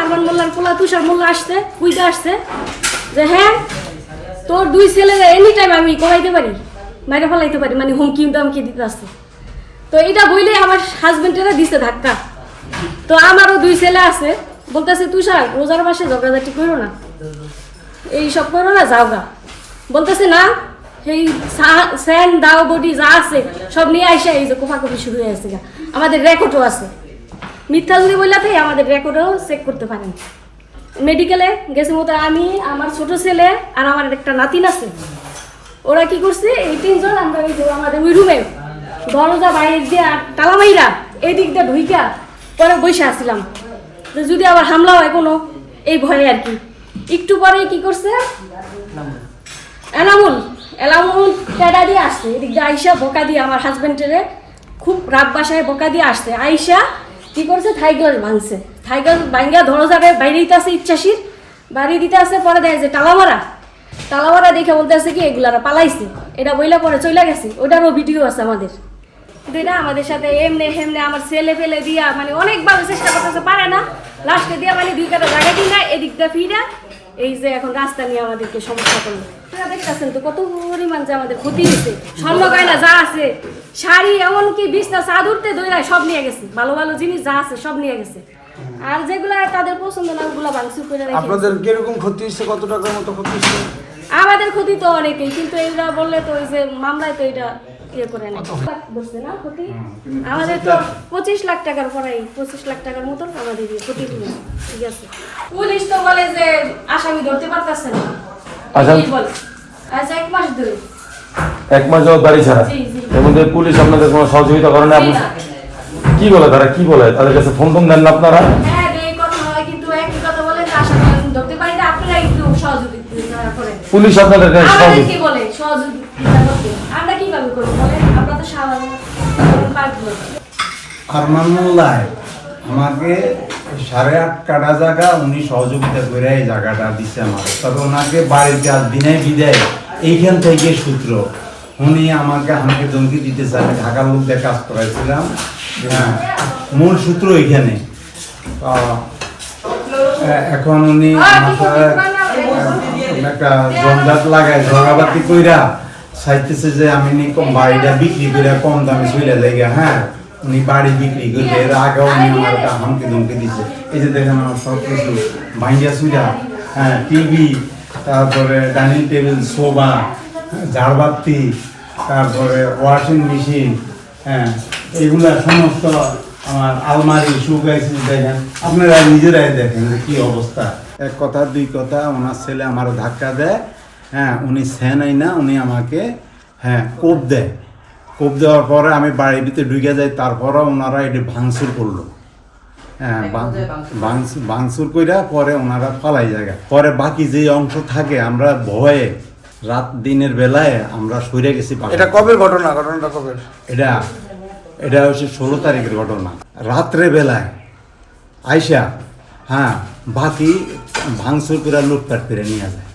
আরমান মোল্লার পোলা তুষার মোল্লা আসছে বুঝতে আসছে, যে হ্যাঁ তোর দুই ছেলের এনি টাইম আমি কমাইতে পারি, মাইরে ফেলাইতে পারি মানে হুমকি দামকি দিতে আসছে। তো এটা বইলে আমার হাজবেন্ডেরা দিছে ধাক্কা। তো আমারও দুই ছেলে আছে, বলতেছে, তুষার, রোজার মাসে ঝগড়াঝাটি করো না। এই সব করো না, যাও গা। বলতেছে, না, সেই স্যান দাও বডি যা আছে, সব নিয়ে আসে এই যে কোফাকফি শুরু হয়ে আছে গা। আমাদের রেকর্ডও আছে। মিথ্যা যদি বললে তাই আমাদের রেকর্ডও চেক করতে পারেন। মেডিকেলে গেছে মতো আমি, আমার ছোট ছেলে আর আমার একটা নাতিন আছে। ওরা কি করছে, এই তিনজন আমরা যে আমাদের ওই রুমে দরজা বাইরে দিয়ে আর তালামাইরা এই দিক দিয়ে ঢুইকা পরে বসে আসছিলাম যদি আবার হামলা হয় কোনো, এই ভয়ে আর কি। একটু পরে কি করছে? এনামুল এনামুল টেডা দিয়ে আসছে। এদিক দিয়ে আইসা বোকা দিয়ে আমার হাজব্যান্ডের খুব রাত বাসায় বোকা দিয়ে আসছে। আইসা কি করছে থাই গ্লাস ভাঙছে। থাই গ্লাস ভাঙ্গা দরজারে বাইরে দিতে আছে ইচ্ছাসির বাড়ি দিতে আছে, পরে দেখে যে টালামারা টালামারা দেখে বলতে আছে কি, এগুলারা পালাইছে। এটা বইলা পরে চলে গেছে। ওটারও ভিডিও আছে আমাদের। কিন্তু এটা আমাদের সাথে এমনে হেমনে আমার ছেলে ফেলে দিয়া মানে অনেকভাবে চেষ্টা করতেছে, পারে না। লাস্টে দিয়া মানে দুই কাটা জায়গা কিনা, এদিক দিয়ে ফিরা। এই যে এখন রাস্তা নিয়ে আমাদেরকে সমস্যা করল। আপনারা দেখতেছেন তো কত পরিমাণ যে আমাদের ক্ষতি হয়েছে। স্বর্ণ গয়না যা আছে শাড়ি এমনকি বিছনা চাদুরতে দইরা সব নিয়ে গেছে। ভালো ভালো জিনিস যা আছে সব নিয়ে গেছে। আর যেগুলা তাদের পছন্দ না ওগুলা ভাঙচুর করে রেখে আপনাদের কীরকম ক্ষতি হচ্ছে কত টাকার মতো ক্ষতি হচ্ছে আমাদের ক্ষতি তো অনেকেই কিন্তু এরা বললে তো ওই যে মামলায় তো এটা ইয়ে করে না বসছে না ক্ষতি? আমাদের তো পঁচিশ লাখ টাকার পরে পঁচিশ লাখ টাকার মতন আমাদের ইয়ে ক্ষতি ঠিক আছে। পুলিশ তো বলে যে আসামি ধরতে পারতেছে না। এক মাস ধরে। এক মাস যাবত বাড়ি ছাড়া? জি, জি। এর মধ্যে পুলিশ আপনাদের কোনো সহযোগিতা করে না। কি বলে তারা? কি বলে? তাদের কাছে ফোন টোন দেন না আপনারা? হ্যাঁ হয় পুলিশ আপনাদের কাছে সহযোগিতা কি বলে? সহযোগিতা করতে। আমরা কীভাবে করব বলেন? আমরা তো সাধারণ পারব আরমান মোল্লায় আমাকে সাড়ে আট কাটা জায়গা উনি সহযোগিতা করে এই জায়গাটা দিচ্ছে আমার তবে ওনাকে বাড়িতে আর দিনে বিদায়। এইখান থেকে সূত্র। উনি আমাকে আমাকে ধমকি দিতেছে আমি ঢাকার দিয়ে কাজ করাইছিলাম। হ্যাঁ মূল সূত্র এইখানে। তো, এখন উনি একটা জঞ্জাট লাগায় ঝগাবাতি কইরা চাইতেছে যে আমি নি কম বাড়িটা বিক্রি করে কম দামে চলে যাই হ্যাঁ। উনি বাড়ি বিক্রি করে এর আগে উনি আমার একটা হামকি ধমকি দিছে এই যে দেখেন আমার সব কিছু। ভাঙ্গিয়া সুইরা হ্যাঁ টিভি তারপরে ডাইনিং টেবিল সোফা ঝাড়বাতি তারপরে ওয়াশিং মেশিন হ্যাঁ এগুলা সমস্ত আমার আলমারি শুকাইছে দেখেন আপনারা নিজেরাই দেখেন যে কি অবস্থা। এক কথা দুই কথা ওনার ছেলে আমার ধাক্কা দেয় হ্যাঁ উনি সেনাই না উনি আমাকে হ্যাঁ কোপ দেয়। কোপ দেওয়ার পরে আমি বাড়ির ভিতরে ঢুকে যাই তারপরে ওনারা এটি ভাঙচুর করল। হ্যাঁ ভাঙ- ভাঙচুর। কইরা পরে ওনারা পালাই জায়গা পরে বাকি যে অংশ থাকে আমরা ভয়ে রাত দিনের বেলায় আমরা সরে গেছি। এটা কবে ঘটনা? ঘটনাটা কবে? এটা এটা হচ্ছে ষোলো তারিখের ঘটনা। রাত্রে বেলায় আইসা হ্যাঁ বাকি ভাঙচুর করে লুটপাট করে নিয়ে যায়।